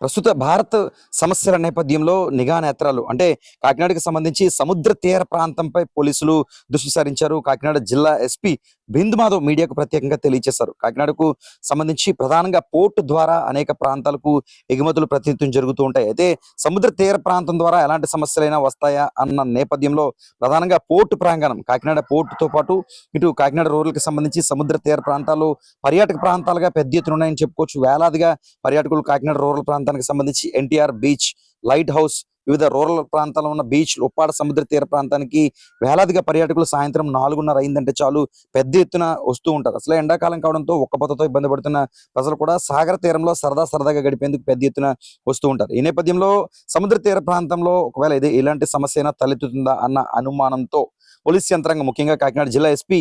ప్రస్తుత భారత్ సమస్యల నేపథ్యంలో నిఘా నేత్రాలు అంటే కాకినాడకు సంబంధించి సముద్ర తీర ప్రాంతంపై పోలీసులు దృష్టి సారించారు. కాకినాడ జిల్లా ఎస్పీ బిందు మాధవ్ మీడియాకు ప్రత్యేకంగా తెలియజేశారు. కాకినాడకు సంబంధించి ప్రధానంగా పోర్టు ద్వారా అనేక ప్రాంతాలకు ఎగుమతులు ప్రతినిత్యం జరుగుతూ ఉంటాయి. అయితే సముద్ర తీర ప్రాంతం ద్వారా ఎలాంటి సమస్యలైనా వస్తాయా అన్న నేపథ్యంలో ప్రధానంగా పోర్టు ప్రాంగణం కాకినాడ పోర్టుతో పాటు ఇటు కాకినాడ రోడ్లకు సంబంధించి సముద్ర తీర ప్రాంతాలు పర్యాటక ప్రాంతాలుగా పెద్ద ఎత్తున ఉన్నాయని చెప్పుకోవచ్చు. వేలాదిగా పర్యాటకులు కాకినాడ రూరల్ ప్రాంతానికి సంబంధించి ఎన్టీఆర్ బీచ్ లైట్ హౌస్ వివిధ రూరల్ ప్రాంతాల్లో ఉన్న బీచ్ ఉప్పాడ సముద్ర తీర ప్రాంతానికి వేలాదిగా పర్యాటకులు సాయంత్రం నాలుగున్నర అయిందంటే చాలు పెద్ద ఎత్తున వస్తూ ఉంటారు. అసలు ఎండాకాలం కావడంతో ఒక్క పొత్తతో ఇబ్బంది పడుతున్న ప్రజలు కూడా సాగర తీరంలో సరదా సరదాగా గడిపేందుకు పెద్ద ఎత్తున వస్తూ ఉంటారు. ఈ నేపథ్యంలో సముద్ర తీర ప్రాంతంలో ఒకవేళ ఇది ఇలాంటి సమస్య అయినా తలెత్తుతుందా అన్న అనుమానంతో పోలీస్ యంత్రాంగం ముఖ్యంగా కాకినాడ జిల్లా ఎస్పీ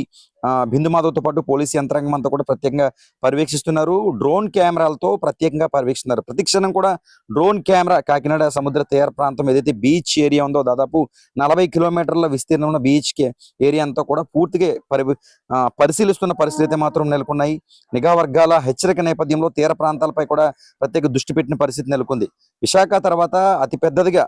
బిందు మాధవ్తో పాటు పోలీస్ యంత్రాంగం అంతా కూడా ప్రత్యేకంగా పర్యవేక్షిస్తున్నారు. డ్రోన్ కెమెరాలతో ప్రత్యేకంగా పర్యవేక్షిస్తున్నారు. ప్రతిక్షణం కూడా డ్రోన్ కెమెరా కాకినాడ సముద్ర తీర ప్రాంతం ఏదైతే బీచ్ ఏరియా ఉందో దాదాపు నలభై కిలోమీటర్ల విస్తీర్ణం ఉన్న బీచ్ ఏరియా అంతా కూడా పూర్తిగా పరి పరిశీలిస్తున్న పరిస్థితి అయితే మాత్రం నెలకొన్నాయి. నిఘా వర్గాల హెచ్చరిక నేపథ్యంలో తీర ప్రాంతాలపై కూడా ప్రత్యేక దృష్టి పెట్టిన పరిస్థితి నెలకొంది. విశాఖ తర్వాత అతి పెద్దదిగా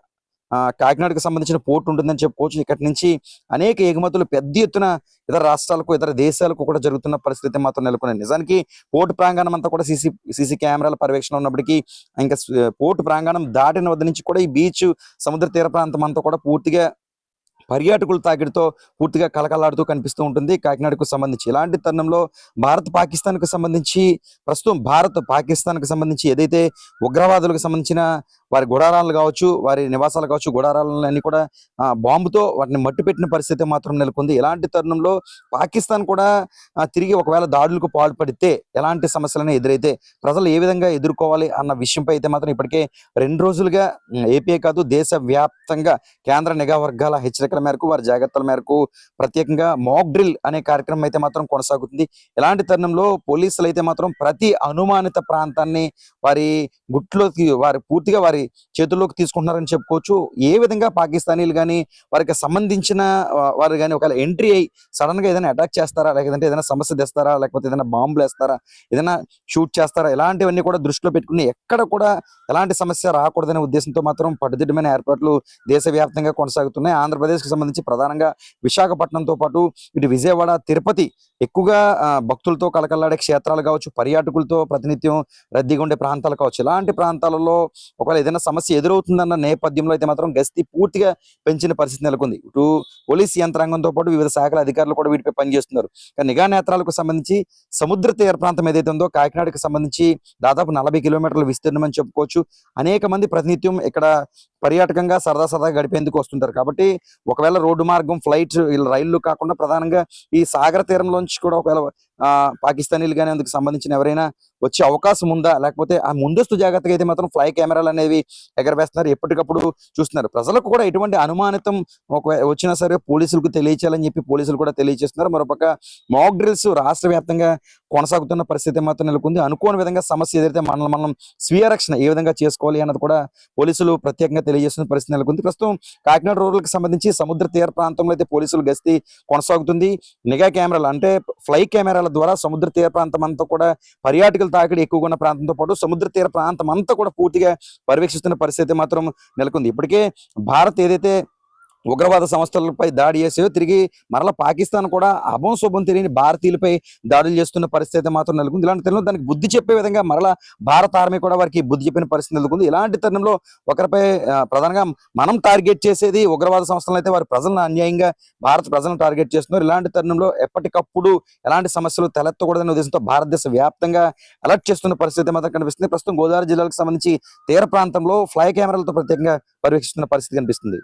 కాకినాడకు సంబంధించిన పోర్టు ఉంటుందని చెప్పుకోవచ్చు ఇక్కడి నుంచి అనేక ఎగుమతులు పెద్ద ఎత్తున ఇతర రాష్ట్రాలకు ఇతర దేశాలకు కూడా జరుగుతున్న పరిస్థితి మాత్రం నెలకొన్నాయి నిజానికి పోర్టు ప్రాంగణం అంతా కూడా సీసీ సీసీ కెమెరాల పర్యవేక్షణ ఉన్నప్పటికీ ఇంకా పోర్టు ప్రాంగణం దాటిన వద్ద నుంచి కూడా ఈ బీచ్ సముద్ర తీర ప్రాంతం అంతా కూడా పూర్తిగా పర్యాటకుల తాకిడితో పూర్తిగా కలకలాడుతూ కనిపిస్తూ ఉంటుంది. కాకినాడకు సంబంధించి ఇలాంటి తరుణంలో భారత్ పాకిస్తాన్కు సంబంధించి ప్రస్తుతం భారత్ పాకిస్తాన్కు సంబంధించి ఏదైతే ఉగ్రవాదులకు సంబంధించిన వారి గుడారాలు కావచ్చు వారి నివాసాలు కావచ్చు గుడారాలన్నీ కూడా బాంబుతో వాటిని మట్టి పెట్టిన పరిస్థితి మాత్రం నెలకొంది. ఇలాంటి తరుణంలో పాకిస్తాన్ కూడా తిరిగి ఒకవేళ దాడులకు పాల్పడితే ఎలాంటి సమస్యలను ఎదురైతే ప్రజలు ఏ విధంగా ఎదుర్కోవాలి అన్న విషయంపై అయితే మాత్రం ఇప్పటికే రెండు రోజులుగా ఏపీ కాదు దేశ వ్యాప్తంగా కేంద్ర నిఘా వర్గాల హెచ్చరికల మేరకు వారి జాగ్రత్తల మేరకు ప్రత్యేకంగా మాక్ డ్రిల్ అనే కార్యక్రమం అయితే మాత్రం కొనసాగుతుంది. ఇలాంటి తరుణంలో పోలీసులు అయితే మాత్రం ప్రతి అనుమానిత ప్రాంతాన్ని వారి గుట్లోకి వారి పూర్తిగా వారి చేతుల్లోకి తీసుకుంటున్నారని చెప్పుకోవచ్చు. ఏ విధంగా పాకిస్తానీలు కానీ వారికి సంబంధించిన వారు కానీ ఒకవేళ ఎంట్రీ అయ్యి సడన్గా ఏదైనా అటాక్ చేస్తారా? లేకపోతే ఏదైనా సమస్య తెస్తారా? లేకపోతే ఏదైనా బాంబులు వేస్తారా ఏదైనా షూట్ చేస్తారా? ఇలాంటివన్నీ కూడా దృష్టిలో పెట్టుకుని ఎక్కడ కూడా ఎలాంటి సమస్య రాకూడదనే ఉద్దేశంతో మాత్రం పట్టుదిట్టమైన ఏర్పాట్లు దేశవ్యాప్తంగా కొనసాగుతున్నాయి. ఆంధ్రప్రదేశ్కి సంబంధించి ప్రధానంగా విశాఖపట్నంతో పాటు ఇటు విజయవాడ తిరుపతి ఎక్కువగా భక్తులతో కలకల్లాడే క్షేత్రాలు కావచ్చు పర్యాటకులతో ప్రతినిత్యం రద్దీగా ఉండే ప్రాంతాలు కావచ్చు ఇలాంటి ప్రాంతాలలో ఒకవేళ ఏదైనా సమస్య ఎదురవుతుందన్న నేపథ్యంలో అయితే మాత్రం గస్తీ పూర్తిగా పెంచిన పరిస్థితి నెలకొంది. ఇటు పోలీస్ యంత్రాంగంతో పాటు వివిధ శాఖల అధికారులు కూడా వీటిపై పనిచేస్తున్నారు. కానీ నిఘా నేత్రాలకు సంబంధించి సముద్ర తీర ప్రాంతం ఏదైతే ఉందో కాకినాడకు సంబంధించి దాదాపు నలభై కిలోమీటర్ల విస్తీర్ణం అని చెప్పుకోవచ్చు. అనేక మంది ప్రతినిత్యం ఇక్కడ పర్యాటకంగా సరదా సరదా గడిపేందుకు వస్తుంటారు. కాబట్టి ఒకవేళ రోడ్డు మార్గం ఫ్లైట్ రైళ్ళు కాకుండా ప్రధానంగా ఈ సాగర తీరంలోంచి కూడా ఒకవేళ పాకిస్తానీలు కానీ అందుకు సంబంధించిన ఎవరైనా వచ్చే అవకాశం ఉందా? లేకపోతే ఆ ముందస్తు జాగ్రత్తగా అయితే మాత్రం ఫ్లై కెమెరాలు అనేవి ఎగరవేస్తున్నారు? ఎప్పటికప్పుడు చూస్తున్నారు? ప్రజలకు కూడా ఎటువంటి అనుమానితం ఒక వచ్చినా సరే పోలీసులకు తెలియచేయాలని చెప్పి పోలీసులు కూడా తెలియజేస్తున్నారు మరోపక్క మాక్ డ్రిల్స్ రాష్ట్ర వ్యాప్తంగా కొనసాగుతున్న పరిస్థితి మాత్రం నెలకొంది. అనుకోని విధంగా సమస్య ఎదురైతే మనల్ని మనం స్వీయ రక్షణ ఏ విధంగా చేసుకోవాలి అన్నది కూడా పోలీసులు ప్రత్యేకంగా తెలియజేస్తున్న పరిస్థితి నెలకొంది. ప్రస్తుతం కాకినాడ రూరల్కి సంబంధించి సముద్ర తీర ప్రాంతంలో అయితే పోలీసులు గస్తీ కొనసాగుతుంది. నిఘా కెమెరాలు అంటే ఫ్లై కెమెరాల ద్వారా సముద్ర తీర ప్రాంతం అంతా కూడా పర్యాటకుల తాకిడి ఎక్కువగా ఉన్న ప్రాంతంతో పాటు సముద్ర తీర ప్రాంతం అంతా కూడా పూర్తిగా పర్యవేక్షిస్తున్న పరిస్థితి మాత్రం నెలకొంది. ఇప్పటికే భారత్ ఏదైతే ఉగ్రవాద సంస్థలపై దాడి చేసేవో తిరిగి మరలా పాకిస్తాన్ కూడా అభం శుభం తెలియని భారతీయులపై దాడులు చేస్తున్న పరిస్థితి మాత్రం నెలకొంది. ఇలాంటి తరుణంలో దానికి బుద్ధి చెప్పే విధంగా మరలా భారత ఆర్మీ కూడా వారికి బుద్ధి చెప్పిన పరిస్థితి నెలకొంది. ఇలాంటి తరుణంలో ఒకరిపై ప్రధానంగా మనం టార్గెట్ చేసేది ఉగ్రవాద సంస్థలు అయితే వారి ప్రజలను అన్యాయంగా భారత ప్రజలను టార్గెట్ చేస్తున్నారు. ఇలాంటి తరుణంలో ఎప్పటికప్పుడు ఎలాంటి సమస్యలు తలెత్తకూడదనే ఉద్దేశంతో భారతదేశ వ్యాప్తంగా అలర్ట్ చేస్తున్న పరిస్థితి మాత్రం కనిపిస్తుంది. ప్రస్తుతం గోదావరి జిల్లాకు సంబంధించి తీర ప్రాంతంలో ఫ్లై కెమెరాలతో ప్రత్యేకంగా పర్యవేక్షిస్తున్న పరిస్థితి కనిపిస్తుంది.